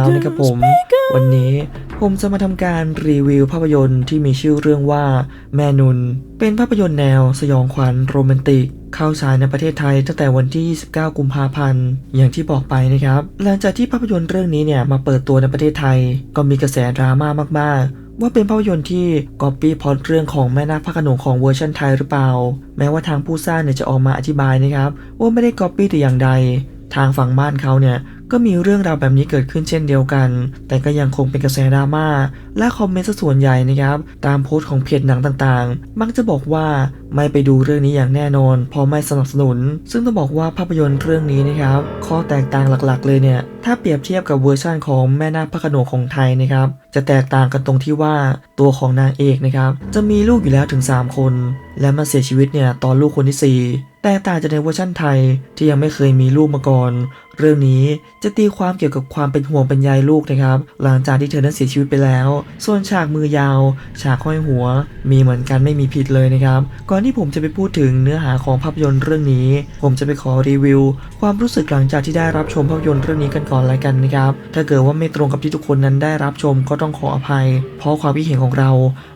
แล้วนะครับผม วันนี้ผมจะมาทำการรีวิวภาพยนตร์ที่มีชื่อเรื่องว่าแม่นุน เป็นภาพยนตร์แนวสยองขวัญโรแมนติก เข้าฉายในประเทศไทยตั้งแต่วันที่ 29 กุมภาพันธ์ อย่างที่บอกไปนะครับ หลังจากที่ภาพยนตร์เรื่องนี้เนี่ยมาเปิดตัวในประเทศไทย ก็มีกระแสดราม่ามากๆว่าเป็นภาพยนตร์ที่ก๊อปปี้พล็อตเรื่องของแม่นาคพระโขนงของเวอร์ชันไทยหรือเปล่า แม้ว่าทางผู้สร้างเนี่ยจะออกมาอธิบายนะครับ ว่าไม่ได้ก๊อปปี้แต่อย่างใด ทางฝั่งบ้านเขาเนี่ย ก็มีเรื่องราวแบบนี้เกิดขึ้นเช่นเดียวกัน แต่ก็ยังคงเป็นกระแสดราม่าและคอมเมนต์ส่วนใหญ่นะครับ ตามโพสต์ของเพจหนังต่างๆ มักจะบอกว่าไม่ไปดูเรื่องนี้อย่างแน่นอนเพราะไม่สนับสนุน ซึ่งต้องบอกว่าภาพยนตร์เรื่องนี้นะครับ ข้อแตกต่างหลักๆ เลยเนี่ย ถ้าเปรียบเทียบกับเวอร์ชั่นของแม่นาคพระโขนงของไทยนะครับ จะแตกต่างกันตรงที่ว่าตัวของนางเอกนะครับ จะมีลูกอยู่แล้วถึง 3 คน และมาเสียชีวิตเนี่ยตอนลูกคนที่ 4 แต่ต่างจากในเวอร์ชั่นไทยที่ยังไม่เคยมีลูกมาก่อน เรื่องนี้จะตีความเกี่ยวกับความเป็นห่วงเป็นใยลูกนะครับ หลังจากที่เธอนั้นเสียชีวิตไปแล้ว ส่วนฉากมือยาว ฉากห้อยหัว มีเหมือนกันไม่มีผิดเลยนะครับ ก่อนที่ผมจะไปพูดถึงเนื้อหาของภาพยนตร์เรื่องนี้ ผมจะไปขอรีวิว ความรู้สึกหลังจากที่ได้รับชมภาพยนตร์เรื่องนี้กันก่อนละกันนะครับ ถ้าเกิดว่าไม่ตรงกับที่ทุกคนนั้นได้รับชมก็ต้องขออภัย เพราะความคิดเห็นของเรา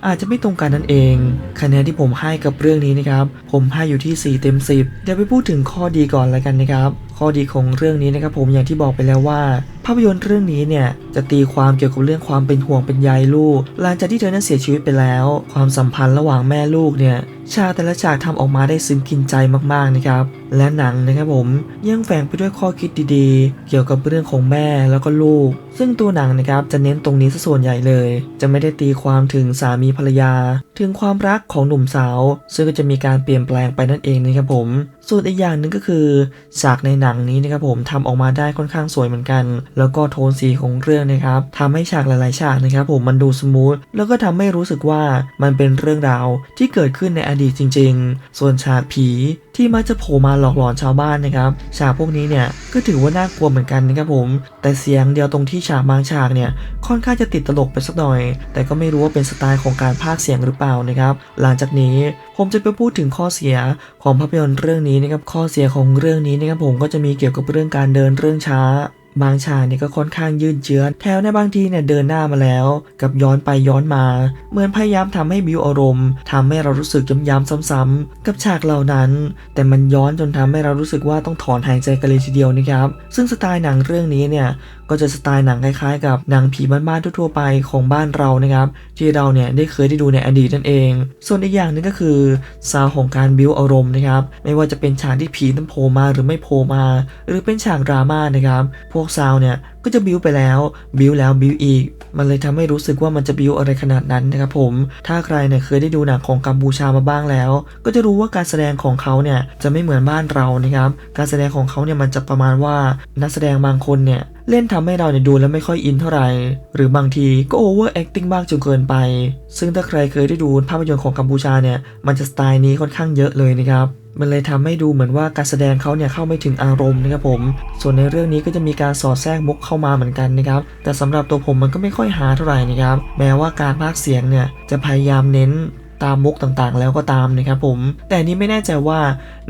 อาจจะไม่ตรงกันนั่นเอง คะแนนที่ผมให้กับเรื่องนี้นะครับ ผมให้อยู่ที่ 4 เต็ม 10 เดี๋ยวไปพูดถึงข้อดีก่อนละกันนะครับข้อดีของเรื่องนี้นะครับผมอย่างที่บอกไปแล้วว่า ภาพยนตร์เรื่องนี้เนี่ยจะตีความเกี่ยวกับเรื่องความเป็นห่วงเป็นใยลูก หลังจากที่เธอนั้นเสียชีวิตไปแล้ว ความสัมพันธ์ระหว่างแม่ลูกเนี่ย ฉากแต่ละฉากทำออกมาได้ซึ้งกินใจมากๆนะครับ และหนังนะครับผมยังแฝงไปด้วยข้อคิดดีๆ เกี่ยวกับเรื่องของแม่แล้วก็ลูก ซึ่งตัวหนังนะครับจะเน้นตรงนี้ซะส่วนใหญ่เลย จะไม่ได้ตีความถึงสามีภรรยา ถึงความรักของหนุ่มสาว ซึ่งก็จะมีการเปลี่ยนแปลงไปนั่นเองนะครับผม ส่วนอีกอย่างหนึ่งก็คือฉากในหนังนี้นะครับผมทำออกมาได้ค่อนข้างสวยเหมือนกัน แล้วก็โทนสีของเรื่องนะครับทำให้ฉากหลายๆ ฉากนะครับผมมันดูสมูทแล้วก็ทำให้รู้สึกว่ามันเป็นเรื่องราวที่เกิดขึ้นในอดีตจริง ๆ ส่วนฉากผีที่มักจะโผล่มาหลอกหลอนชาวบ้านนะครับ ฉากพวกนี้เนี่ยก็ถือว่าน่ากลัวเหมือนกันนะครับผม แต่เสียงเดียวตรงที่ฉากบางฉากเนี่ยค่อนข้างจะติดตลกไปสักหน่อย แต่ก็ไม่รู้ว่าเป็นสไตล์ของการพากเสียงหรือเปล่านะครับ หลังจากนี้ผมจะไปพูดถึงข้อเสียของภาพยนตร์เรื่องนี้นะครับ ข้อเสียของเรื่องนี้นะครับผมก็จะมีเกี่ยวกับเรื่องการเดินเรื่องช้า บางฉากเนี่ยก็ค่อนข้างยืดเยื้อแถวในบางทีเนี่ยเดินหน้ามาแล้ว กับย้อนไปย้อนมา เหมือนพยายามทำให้บิวอารมณ์ทำให้เรารู้สึกย้ำๆซ้ำๆกับฉากเหล่านั้น แต่มันย้อนจนทำให้เรารู้สึกว่าต้องถอนหายใจกันเลยทีเดียวนะครับ ซึ่งสไตล์หนังเรื่องนี้เนี่ยก็จะสไตล์หนังคล้ายๆ กับหนังผีบ้านๆทั่วๆไปของบ้านเรานะครับ ที่เราเนี่ยได้เคยได้ดูในอดีตนั่นเอง ส่วนอีกอย่างหนึงก็คือซาวของการบิวอารมณ์นะครับ ไม่ว่าจะเป็นฉากที่ผีนั้นโผล่มาหรือไม่โผล่มา หรือเป็นฉากดราม่านะครับ พวกซาวเนี่ยก็จะบิวไปแล้วบิวแล้วบิวอีก มันเลยทำให้รู้สึกว่ามันจะบิวอะไรขนาดนั้นนะครับผม ถ้าใครเนี่ยเคยได้ดูหนังของกัมพูชามาบ้างแล้ว ก็จะรู้ว่าการแสดงของเขาเนี่ยจะไม่เหมือนบ้านเรานะครับ การแสดงของเขาเนี่ยมันจะประมาณว่านักแสดงบางคนเนี่ย เล่นทำให้เราเนี่ยดูแล้วไม่ค่อยอินเท่าไหร่ หรือบางทีก็โอเวอร์แอคติ้งมากจนเกินไป ซึ่งถ้าใครเคยได้ดูภาพยนตร์ของกัมพูชาเนี่ย มันจะสไตล์นี้ค่อนข้างเยอะเลยนะครับมันเลยทำให้ดูเหมือนว่าการแสดงเขาเนี่ยเข้าไม่ถึงอารมณ์นะครับผม ส่วนในเรื่องนี้ก็จะมีการสอดแทรกมุกเข้ามาเหมือนกันนะครับ แต่สำหรับตัวผมมันก็ไม่ค่อยหาเท่าไหร่นะครับ แม้ว่าการพากย์เสียงเนี่ยจะพยายามเน้น ตามมุกต่างๆ แล้วก็ตามนะครับผม แต่นี้ไม่แน่ใจว่า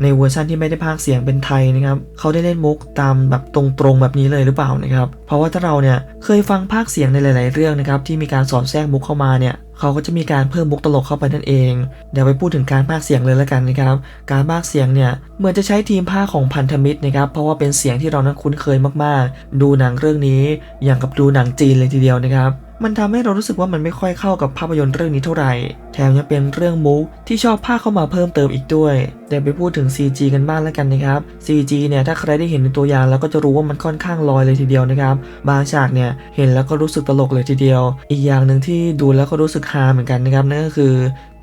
ในเวอร์ชันที่ไม่ได้พากเสียงเป็นไทยนะครับเขาได้เล่นมุกตามแบบตรงๆแบบนี้เลยหรือเปล่านะครับ เพราะว่าถ้าเราเนี่ยเคยฟังพากเสียงในหลาย ๆ เรื่องนะครับที่มีการสอดแทรกมุกเข้ามาเนี่ยเขาก็จะมีการเพิ่มมุกตลกเข้าไปนั่นเอง เดี๋ยวไปพูดถึงการพากเสียงเลยแล้วกันนะครับ การพากเสียงเนี่ยเหมือนจะใช้ทีมพากของพันธมิตรนะครับ เพราะว่าเป็นเสียงที่เรานั้นคุ้นเคยมากๆ ดูหนังเรื่องนี้อย่างกับดูหนังจีนเลยทีเดียวนะครับ มันทำให้เรารู้สึกว่ามันไม่ค่อยเข้ากับภาพยนตร์เรื่องนี้เท่าไหร่ แถมยังเป็นเรื่องมุกที่ชอบภาคเข้ามาเพิ่มเติมอีกด้วย เดี๋ยวไปพูดถึง CG กันบ้างแล้วกันนะครับ CG เนี่ยถ้าใครได้เห็นในตัวอย่างแล้วก็จะรู้ว่ามันค่อนข้างลอยเลยทีเดียวนะครับ บางฉากเนี่ยเห็นแล้วก็รู้สึกตลกเลยทีเดียว อีกอย่างหนึ่งที่ดูแล้วก็รู้สึกฮาเหมือนกันนะครับนั่นก็คือ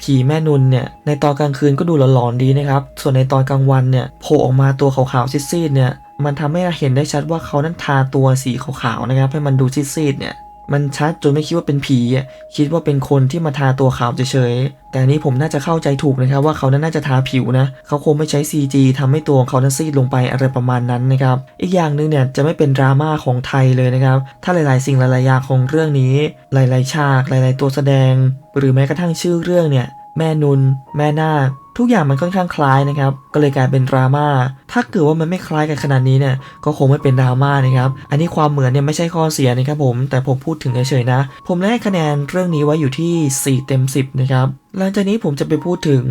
ผีแม่นุนเนี่ยในตอนกลางคืนก็ดูหลอนๆดีนะครับ ส่วนในตอนกลางวันเนี่ยโผล่ออกมาตัวขาวๆซีดๆเนี่ยมันทำให้เราเห็นได้ชัดว่าเขานั้นทาตัวสีขาวๆนะครับให้มันดูซีดๆเนี่ย มันชัดจนไม่คิดว่าเป็นผีอะคิดว่าเป็นคนที่มาทาตัวขาวเฉยๆแต่นี้ผมน่าจะเข้าใจถูกนะครับว่าเขานั้นน่าจะทาผิวนะเขาคงไม่ใช้ CG ทำให้ตัวของเขานั้นซีดลงไปอะไรประมาณนั้นนะครับอีกอย่างหนึ่งเนี่ยจะไม่เป็นดราม่าของไทยเลยนะครับถ้าหลาย ๆ สิ่งหลายๆอย่างของเรื่องนี้ หลาย ๆ ฉากหลาย ๆ ตัวแสดง หรือแม้กระทั่งชื่อเรื่องเนี่ยแม่นุน แม่นาค ทุกอย่างมันค่อนข้างคล้ายนะครับ ก็เลยกลายเป็นดราม่า ถ้าเกิดว่ามันไม่คล้ายกันขนาดนี้เนี่ย ก็คงไม่เป็นดราม่านะครับ อันนี้ความเหมือนเนี่ยไม่ใช่ข้อเสียนะครับผม แต่ผมพูดถึงเฉยๆนะ ผมได้ให้คะแนนเรื่องนี้ไว้อยู่ที่ 4 เต็ม 10 นะครับ หลังจากนี้ผมจะไปพูดถึง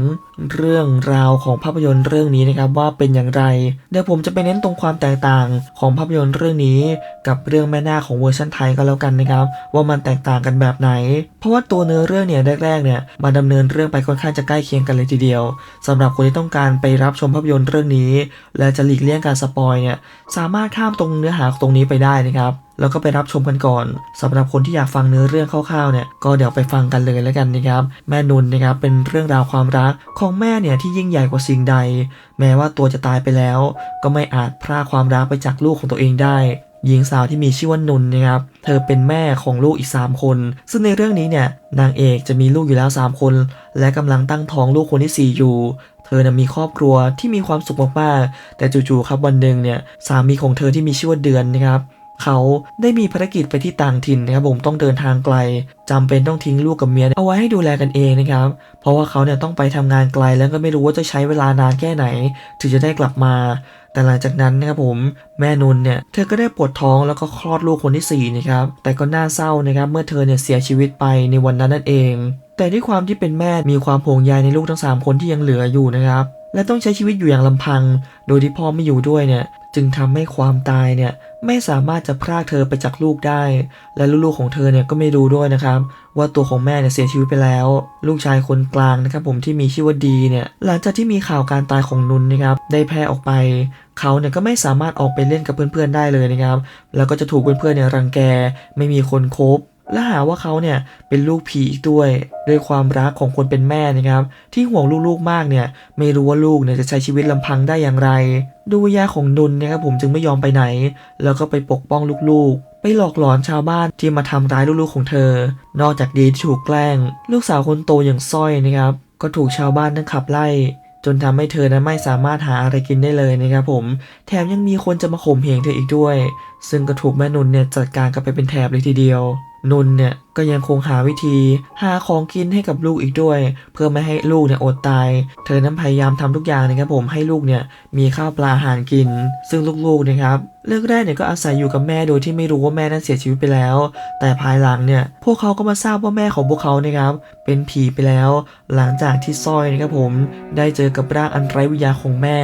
เรื่องราวของภาพยนตร์เรื่องนี้นะครับว่าเป็นอย่างไร เดี๋ยวผมจะไปเน้นตรงความแตกต่างของภาพยนตร์เรื่องนี้ กับเรื่องแม่นาของเวอร์ชันไทยก็แล้วกันนะครับ ว่ามันแตกต่างกันแบบไหน เพราะว่าตัวเนื้อเรื่องเนี่ยแรกๆเนี่ยมาดำเนินเรื่องไปค่อนข้างจะใกล้เคียงกันเลยทีเดียวสำหรับคนที่ต้องการไปรับชมภาพยนตร์เรื่องนี้ และจะหลีกเลี่ยงการสปอยเนี่ยสามารถข้ามตรงเนื้อหาตรงนี้ไปได้นะครับแล้วก็ไปรับชมกันก่อนสำหรับคนที่อยากฟังเนื้อเรื่องคร่าวๆเนี่ยก็เดี๋ยวไปฟังกันเลยแล้วกันนะครับแม่นุนนะครับเป็นเรื่องราวความรักของแม่เนี่ยที่ยิ่งใหญ่กว่าสิ่งใด แม้ว่าตัวจะตายไปแล้ว ก็ไม่อาจพรากความรักไปจากลูกของตัวเองได้ หญิงสาวที่มีชื่อว่านุนนะครับ เธอเป็นแม่ของลูกอีก 3 คน ซึ่งในเรื่องนี้เนี่ยนางเอกจะมีลูกอยู่แล้ว 3 คน และกำลังตั้งท้องลูกคนทีสี่ 4 อยู่ เธอนะมีครอบครัวที่มีความสุขมากๆแต่จู่ๆครับวันหนึ่งเนี่ยสามีของเธอที่มีชื่อว่าเดือนนะครับ เขาได้มีภารกิจไปที่ต่างถิ่นนะครับผมต้องเดินทางไกลจำเป็นต้องทิ้งลูกกับเมียเอาไว้ให้ดูแลกันเองนะครับเพราะว่าเขาเนี่ยต้องไปทำงานไกลแล้วก็ไม่รู้ว่าจะใช้เวลานานแค่ไหน ถึงจะได้กลับมา แต่หลังจากนั้นนะครับผมแม่นุนเนี่ยเธอก็ได้ปวดท้องแล้วก็คลอดลูกคนที่สี่นะครับแต่ก็น่าเศร้านะครับเมื่อเธอเนี่ยเสียชีวิตไปในวันนั้นนั่นเอง แต่ด้วยความที่เป็นแม่มีความห่วงใยในลูกทั้ง 3 คนที่ยังเหลืออยู่นะครับ และต้องใช้ชีวิตอยู่อย่างลำพัง โดยที่พ่อไม่อยู่ด้วยเนี่ย จึงทำให้ความตายเนี่ยไม่สามารถจะพรากเธอไปจากลูกได้ และลูกๆของเธอเนี่ยก็ไม่รู้ด้วยนะครับ ว่าตัวของแม่เนี่ยเสียชีวิตไปแล้ว ลูกชายคนกลางนะครับผมที่มีชื่อว่าดีเนี่ยหลังจากที่มีข่าวการตายของนุนนะครับได้แพร่ออกไป เขาเนี่ยก็ไม่สามารถออกไปเล่นกับเพื่อนๆได้เลยนะครับ แล้วก็จะถูกเพื่อนๆเนี่ยรังแกไม่มีคนคบ และหาว่าเขาเนี่ยเป็นลูกผีอีกด้วยด้วยความรักของคนเป็นแม่นะครับ ที่ห่วงลูกๆมากเนี่ย ไม่รู้ว่าลูกเนี่ยจะใช้ชีวิตลำพังได้อย่างไรดูวิญญาของนุนนะครับผมจึงไม่ยอมไปไหน แล้วก็ไปปกป้องลูกๆ ไปหลอกหลอนชาวบ้านที่มาทำร้ายลูกๆของเธอ นอกจากดีที่ถูกแกล้ง ลูกสาวคนโตอย่างสร้อยนะครับ ก็ถูกชาวบ้านทั้งขับไล่จนทำให้เธอนั้นไม่สามารถหาอะไรกินได้เลยนะครับผม แถมยังมีคนจะมาข่มเหงเธออีกด้วย ซึ่งก็ถูกแม่นุนเนี่ยจัดการกันไปเป็นแถบเลยทีเดียว นุนเนี่ยก็ยังคงหาวิธีหาของกินให้กับลูกอีกด้วย เพื่อไม่ให้ลูกเนี่ยอดตาย เธอนั้นพยายามทำทุกอย่างนะครับผมให้ลูกเนี่ยมีข้าวปลาอาหารกิน ซึ่งลูกๆนะครับเริ่มแรกเนี่ยก็อาศัยอยู่กับแม่โดยที่ไม่รู้ว่าแม่นั้นเสียชีวิตไปแล้ว แต่ภายหลังเนี่ยพวกเขาก็มาทราบว่าแม่ของพวกเขานะครับ เป็นผีไปแล้ว หลังจากที่สร้อยนะครับผมได้เจอกับร่างอันไร้วิญญาณของแม่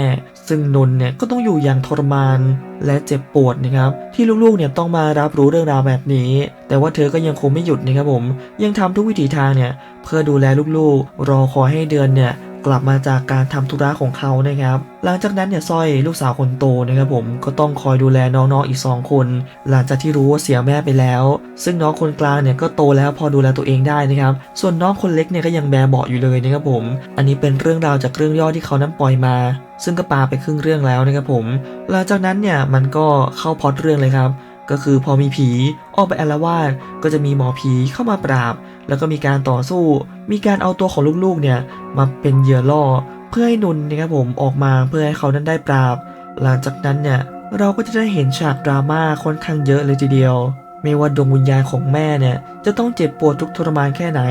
ซึ่งนนท์เนี่ยก็ต้องอยู่อย่างทรมาน และเจ็บปวดนะครับที่ลูกๆเนี่ยต้องมารับรู้เรื่องราวแบบนี้ แต่ว่าเธอก็ยังคงไม่หยุดนะครับผมยังทำทุกวิถีทางเนี่ยเพื่อดูแลลูกๆ รอคอยให้เดือนเนี่ยกลับมาจากการทำธุระของเขานะครับ หลังจากนั้นเนี่ยสร้อยลูกสาวคนโตนะครับผมก็ต้องคอยดูแลน้องๆอีกสองคน หลังจากที่รู้ว่าเสียแม่ไปแล้ว ซึ่งน้องคนกลางเนี่ยก็โตแล้วพอดูแลตัวเองได้นะครับ ส่วนน้องคนเล็กเนี่ยก็ยังแบเบาะอยู่เลยนะครับผม อันนี้เป็นเรื่องราวจากเรื่องย่อที่เขานั้นปล่อยมา ซึ่งก็ปาไปครึ่งเรื่องแล้วนะครับผม หลังจากนั้นเนี่ยมันก็เข้าพอดเรื่องเลยครับ ก็คือพอมีผีออกไปอาลวาดก็จะมีหมอผีเข้ามาปราบ แล้วก็มีการต่อสู้ มีการเอาตัวของลูกๆเนี่ยมาเป็นเหยื่อล่อ เพื่อให้นุนนะครับผมออกมาเพื่อให้เขานั้นได้ปราบ หลังจากนั้นเนี่ยเราก็จะได้เห็นฉากดราม่าค่อนข้างเยอะเลยทีเดียว ไม่ว่าดวงวิญญาณของแม่เนี่ยจะต้องเจ็บปวดทุกทรมานแค่ไหน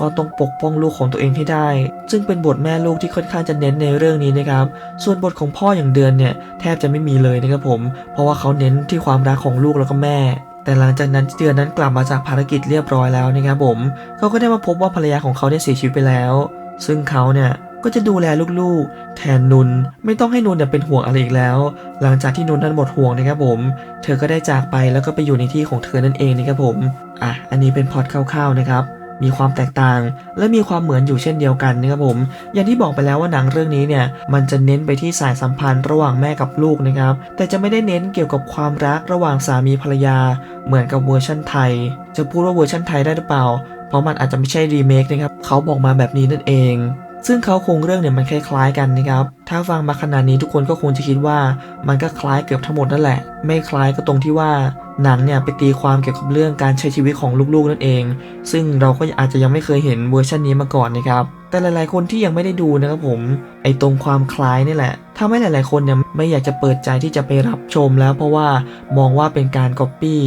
ก็ต้องปกป้องลูกของตัวเองให้ได้ ซึ่งเป็นบทแม่ลูกที่ค่อนข้างจะเน้นในเรื่องนี้นะครับ ส่วนบทของพ่ออย่างเดือนเนี่ยแทบจะไม่มีเลยนะครับผม เพราะว่าเขาเน้นที่ความรักของลูกแล้วก็แม่ แต่หลังจากนั้นเดือนนั้นกลับมาจากภารกิจเรียบร้อยแล้วนะครับผม เขาก็ได้มาพบว่าภรรยาของเขาได้เสียชีวิตไปแล้ว ซึ่งเขาเนี่ยก็จะดูแลลูกๆ แทนนุนไม่ต้องให้นุนเนี่ยเป็นห่วงอะไรอีกแล้ว หลังจากที่นุนนั้นหมดห่วงนะครับผม เธอก็ได้จากไปแล้วก็ไปอยู่ในที่ของเธอนั่นเองนะครับผมอะอันนี้เป็นพอตคร่าวๆนะครับ มีความแตกต่าง และมีความเหมือนอยู่เช่นเดียวกันนะครับผม อย่างที่บอกไปแล้วว่าหนังเรื่องนี้เนี่ยมันจะเน้นไปที่สายสัมพันธ์ระหว่างแม่กับลูกนะครับ แต่จะไม่ได้เน้นเกี่ยวกับความรักระหว่างสามีภรรยา เหมือนกับเวอร์ชั่นไทย จะพูดว่าเวอร์ชั่นไทยได้หรือเปล่า เพราะมันอาจจะไม่ใช่รีเมคนะครับ เขาบอกมาแบบนี้นั่นเอง ซึ่งเขาโครงเรื่องเนี่ยมันคล้ายๆกันนะครับ ถ้าฟังมาขนาดนี้ทุกคนก็คงจะคิดว่ามันก็คล้ายเกือบทั้งหมดนั่นแหละ ไม่คล้ายก็ตรงที่ว่าหนังเนี่ยไปตีความเกี่ยวกับเรื่องการใช้ชีวิตของลูกๆนั่นเอง ซึ่งเราก็อาจจะยังไม่เคยเห็นเวอร์ชันนี้มาก่อนนะครับ แต่หลายๆคนที่ยังไม่ได้ดูนะครับผม ไอ้ตรงความคล้ายนี่แหละทำให้หลายๆคนเนี่ยไม่อยากจะเปิดใจที่จะไปรับชมแล้วเพราะว่ามองว่าเป็นการก๊อปปี้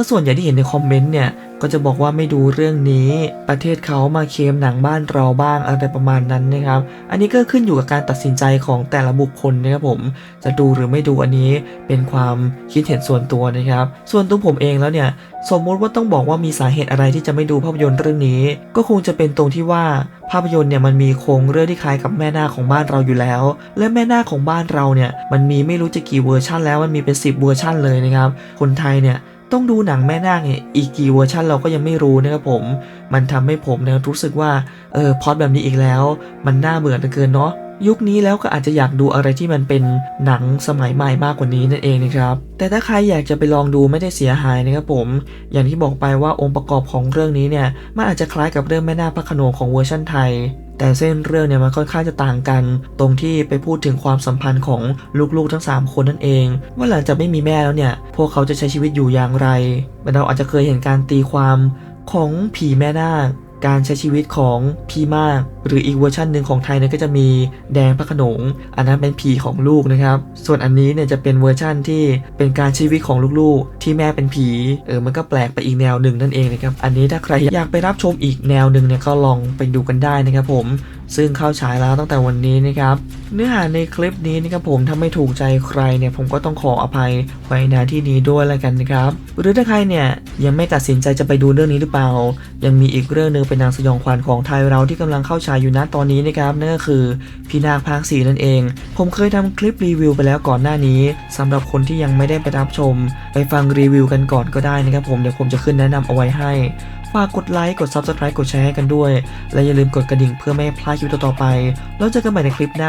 ถ้าส่วนใหญ่ที่เห็นในคอมเมนต์เนี่ย ก็จะบอกว่าไม่ดูเรื่องนี้ ประเทศเขามาเคมหนังบ้านเราบ้างอะไรประมาณนั้นนะครับ อันนี้ก็ขึ้นอยู่กับการตัดสินใจของแต่ละบุคคลนะครับผม จะดูหรือไม่ดูอันนี้เป็นความคิดเห็นส่วนตัวนะครับ ส่วนตัวผมเองแล้วเนี่ย สมมติว่าต้องบอกว่ามีสาเหตุอะไรที่จะไม่ดูภาพยนตร์เรื่องนี้ ก็คงจะเป็นตรงที่ว่าภาพยนตร์เนี่ยมันมีโครงเรื่องที่คล้ายกับแม่นาคของบ้านเราอยู่แล้ว และแม่นาคของบ้านเราเนี่ยมันมีไม่รู้จะกี่เวอร์ชันแล้วมันมีเป็น 10 เวอร์ชันเลยนะครับ คนไทยเนี่ย ต้องดูหนังแม่นาคเนี่ยอีกกี่เวอร์ชันเราก็ยังไม่รู้นะครับผม มันทำให้ผมเนี่ยรู้สึกว่าเออพอดแบบนี้อีกแล้ว มันน่าเบื่อเหลือเกินเนาะยุคนี้แล้วก็อาจจะอยากดูอะไรที่มันเป็นหนังสมัยใหม่มากกว่านี้นั่นเองนะครับ แต่ถ้าใครอยากจะไปลองดูไม่ได้เสียหายนะครับผม อย่างที่บอกไปว่าองค์ประกอบของเรื่องนี้เนี่ยมันอาจจะคล้ายกับเรื่องแม่นาคพระโขนงของเวอร์ชันไทย แต่เส้นเรื่องเนี่ยมันค่อนข้างจะต่างกัน ตรงที่ไปพูดถึงความสัมพันธ์ของลูกๆทั้ง 3 คนนั่นเอง ว่าหลังจากไม่มีแม่แล้วเนี่ยพวกเขาจะใช้ชีวิตอยู่อย่างไรเราอาจจะเคยเห็นการตีความของผีแม่นาค การใช้ชีวิตของพี่มาก หรืออีกเวอร์ชันหนึ่งของไทยเนี่ยก็จะมีแดงพระขนง อันนั้นเป็นผีของลูกนะครับ ส่วนอันนี้เนี่ยจะเป็นเวอร์ชั่นที่เป็นการใช้ชีวิตของลูกๆ ที่แม่เป็นผีเออมันก็แปลกไปอีกแนวหนึ่งนั่นเองนะครับอันนี้ถ้าใครอยากไปรับชมอีกแนวหนึ่งเนี่ยก็ลองไปดูกันได้นะครับผม ซึ่งเข้าฉายแล้วตั้งแต่วันนี้นะครับ เนื้อหาในคลิปนี้นะครับผมถ้าไม่ถูกใจใครเนี่ยผมก็ต้องขออภัยไว้ณที่นี้ด้วยแล้วกันนะครับหรือถ้าใครเนี่ยยังไม่ตัดสินใจจะไปดูเรื่องนี้หรือเปล่า ยังมีอีกเรื่องหนึ่งเป็นนางสยองขวัญของไทยเราที่กำลังเข้าฉายอยู่ณตอนนี้นะครับนั่นก็คือพี่นาคภาคสีนั่นเอง ผมเคยทำคลิปรีวิวไปแล้วก่อนหน้านี้สำหรับคนที่ยังไม่ได้ไปรับชม ไปฟังรีวิวกันก่อนก็ได้นะครับผมเดี๋ยวผมจะขึ้นแนะนำเอาไว้ให้ ฝากกดไลค์ กด Subscribe กดแชร์ให้กันด้วย และอย่าลืมกดกระดิ่งเพื่อไม่ให้พลาดคลิปต่อๆไป แล้วเจอกันใหม่ในคลิปหน้า